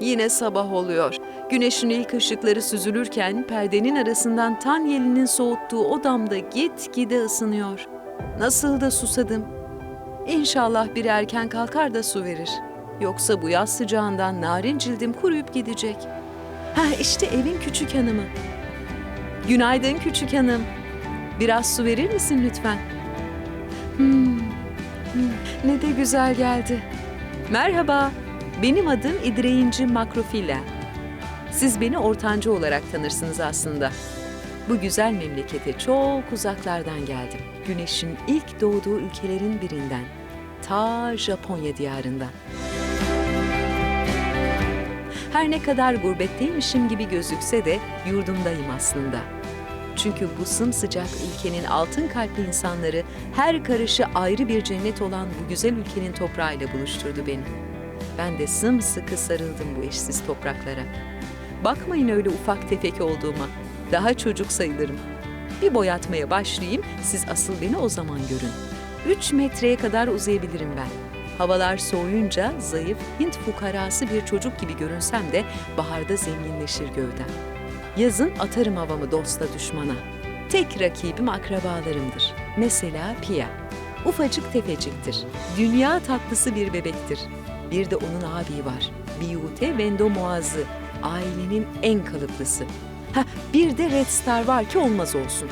Yine sabah oluyor. Güneşin ilk ışıkları süzülürken perdenin arasından tan yelinin soğuttuğu odamda gitgide ısınıyor. Nasıl da susadım. İnşallah bir erken kalkar da su verir. Yoksa bu yaz sıcağından narin cildim kuruyup gidecek. Ha işte evin küçük hanımı. Günaydın küçük hanım. Biraz su verir misin lütfen? Hmm, hmm, ne de güzel geldi. Merhaba, benim adım İdreyinci Makrofilla. Siz beni ortancı olarak tanırsınız aslında. Bu güzel memlekete çok uzaklardan geldim. Güneşin ilk doğduğu ülkelerin birinden. Ta Japonya diyarından. Her ne kadar gurbetteymişim gibi gözükse de yurdumdayım aslında. Çünkü bu sımsıcak ülkenin altın kalpli insanları her karışı ayrı bir cennet olan bu güzel ülkenin toprağıyla buluşturdu beni. Ben de sımsıkı sarıldım bu eşsiz topraklara. Bakmayın öyle ufak tefek olduğuma. Daha çocuk sayılırım. Bir boyatmaya başlayayım, siz asıl beni o zaman görün. Üç metreye kadar uzayabilirim ben. Havalar soğuyunca zayıf Hint fukarası bir çocuk gibi görünsem de baharda zenginleşir gövdem. Yazın atarım havamı dosta düşmana. Tek rakibim akrabalarımdır. Mesela Pia. Ufacık tefeciktir. Dünya tatlısı bir bebektir. Bir de onun abi var. Biyute Vendo Muazı. Ailenin en kalıplısı. Ha, bir de Red Star var ki olmaz olsun.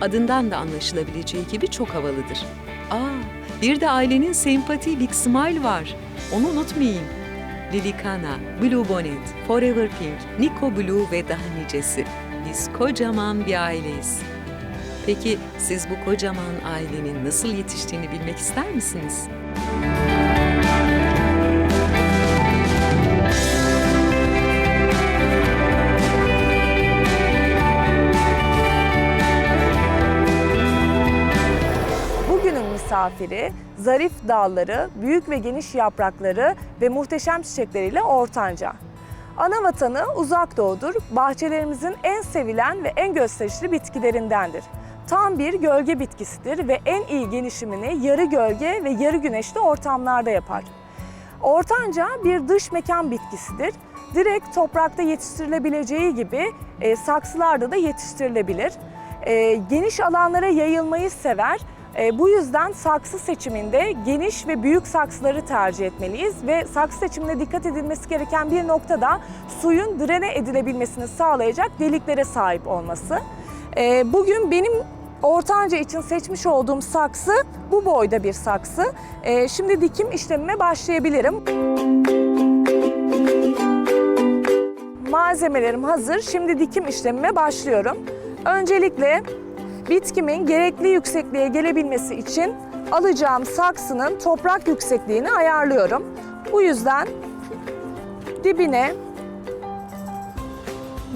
Adından da anlaşılabileceği gibi çok havalıdır. Aa, bir de ailenin sempati Big Smile var. Onu unutmayayım. Lilikana, Blue Bonnet, Forever Pink, Nico Blue ve daha nicesi. Biz kocaman bir aileyiz. Peki siz bu kocaman ailenin nasıl yetiştiğini bilmek ister misiniz? Misafiri zarif dalları, büyük ve geniş yaprakları ve muhteşem çiçekleriyle ortanca. Ana vatanı uzak doğudur, bahçelerimizin en sevilen ve en gösterişli bitkilerindendir. Tam bir gölge bitkisidir ve en iyi gelişimini yarı gölge ve yarı güneşli ortamlarda yapar. Ortanca bir dış mekan bitkisidir. Direkt toprakta yetiştirilebileceği gibi e, saksılarda da yetiştirilebilir. E, geniş alanlara yayılmayı sever. E, bu yüzden saksı seçiminde geniş ve büyük saksıları tercih etmeliyiz ve saksı seçiminde dikkat edilmesi gereken bir nokta da suyun drene edilebilmesini sağlayacak deliklere sahip olması. E, bugün benim ortanca için seçmiş olduğum saksı bu boyda bir saksı. E, şimdi dikim işlemime başlayabilirim. Malzemelerim hazır. Şimdi dikim işlemime başlıyorum. Öncelikle bitkimin gerekli yüksekliğe gelebilmesi için alacağım saksının toprak yüksekliğini ayarlıyorum. Bu yüzden dibine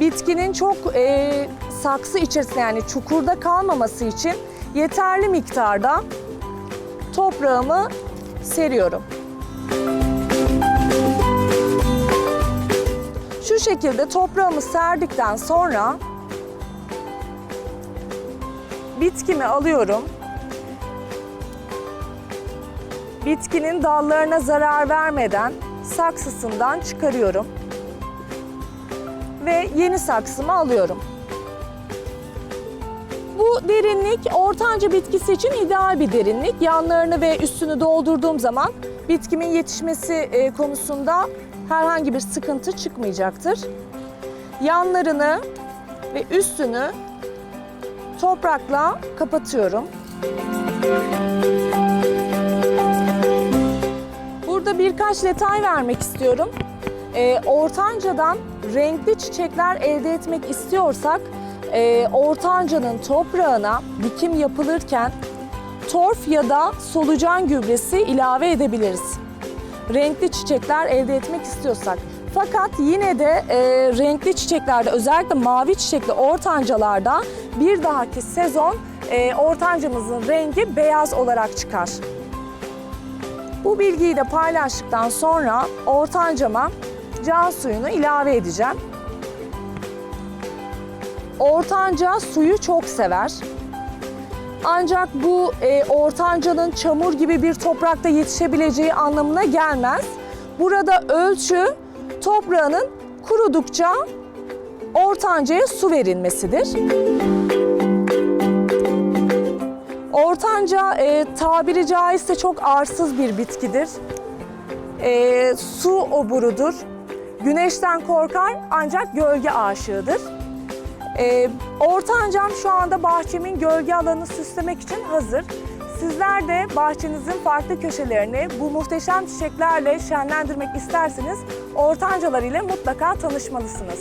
bitkinin çok e, saksı içerisinde yani çukurda kalmaması için yeterli miktarda toprağımı seriyorum. Şu şekilde toprağımı serdikten sonra bitkimi alıyorum. Bitkinin dallarına zarar vermeden saksısından çıkarıyorum. Ve yeni saksımı alıyorum. Bu derinlik ortanca bitkisi için ideal bir derinlik. Yanlarını ve üstünü doldurduğum zaman bitkimin yetişmesi e, konusunda herhangi bir sıkıntı çıkmayacaktır. Yanlarını ve üstünü toprakla kapatıyorum. Burada birkaç detay vermek istiyorum. Ee, ortancadan renkli çiçekler elde etmek istiyorsak e, ortancanın toprağına dikim yapılırken torf ya da solucan gübresi ilave edebiliriz. Renkli çiçekler elde etmek istiyorsak. Fakat yine de e, renkli çiçeklerde özellikle mavi çiçekli ortancalarda bir dahaki sezon e, ortancamızın rengi beyaz olarak çıkar. Bu bilgiyi de paylaştıktan sonra ortancama can suyunu ilave edeceğim. Ortanca suyu çok sever. Ancak bu e, ortancanın çamur gibi bir toprakta yetişebileceği anlamına gelmez. Burada ölçü toprağının kurudukça ortancaya su verilmesidir. Ortanca e, tabiri caizse çok arsız bir bitkidir. E, su oburudur. Güneşten korkar ancak gölge aşığıdır. E, ortancam şu anda bahçemin gölge alanını süslemek için hazır. Sizler de bahçenizin farklı köşelerini bu muhteşem çiçeklerle şenlendirmek isterseniz ortancalar ile mutlaka tanışmalısınız.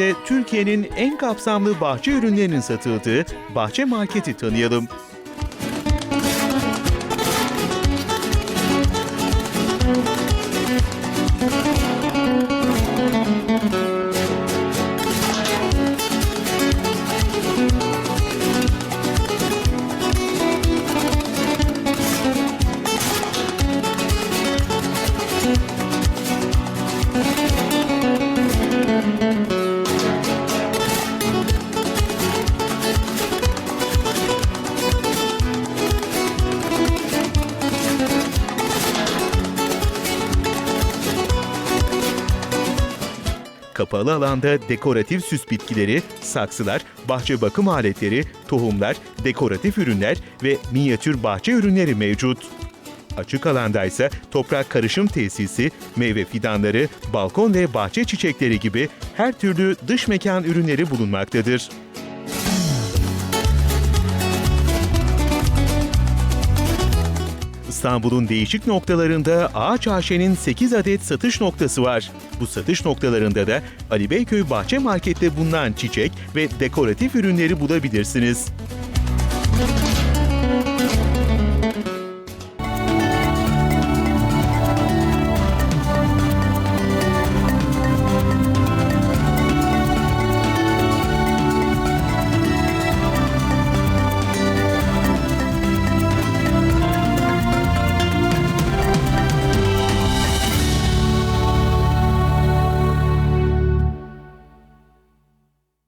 Şimdi de Türkiye'nin en kapsamlı bahçe ürünlerinin satıldığı bahçe marketi tanıyalım. Kapalı alanda dekoratif süs bitkileri, saksılar, bahçe bakım aletleri, tohumlar, dekoratif ürünler ve minyatür bahçe ürünleri mevcut. Açık alanda ise toprak karışım tesisi, meyve fidanları, balkon ve bahçe çiçekleri gibi her türlü dış mekan ürünleri bulunmaktadır. İstanbul'un değişik noktalarında Ağaç Aşe'nin 8 adet satış noktası var. Bu satış noktalarında da Ali Beyköy Bahçe Market'te bulunan çiçek ve dekoratif ürünleri bulabilirsiniz.